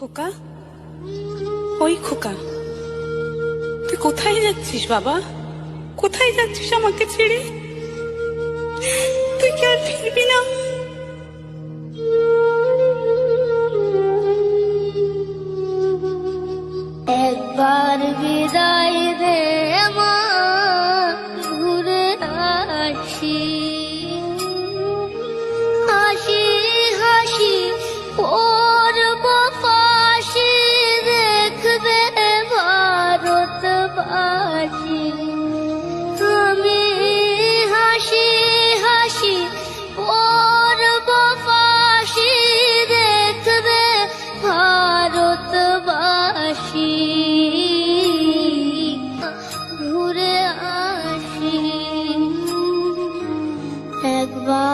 খোকা? ওই খোকা, তুই কোথায় যাচ্ছিস বাবা? কোথায় যাচ্ছিস আমাকে ছেড়ে? তুই কি আর ফিরবি না? একবার বিদায় দে মা, ঘুরে আসি।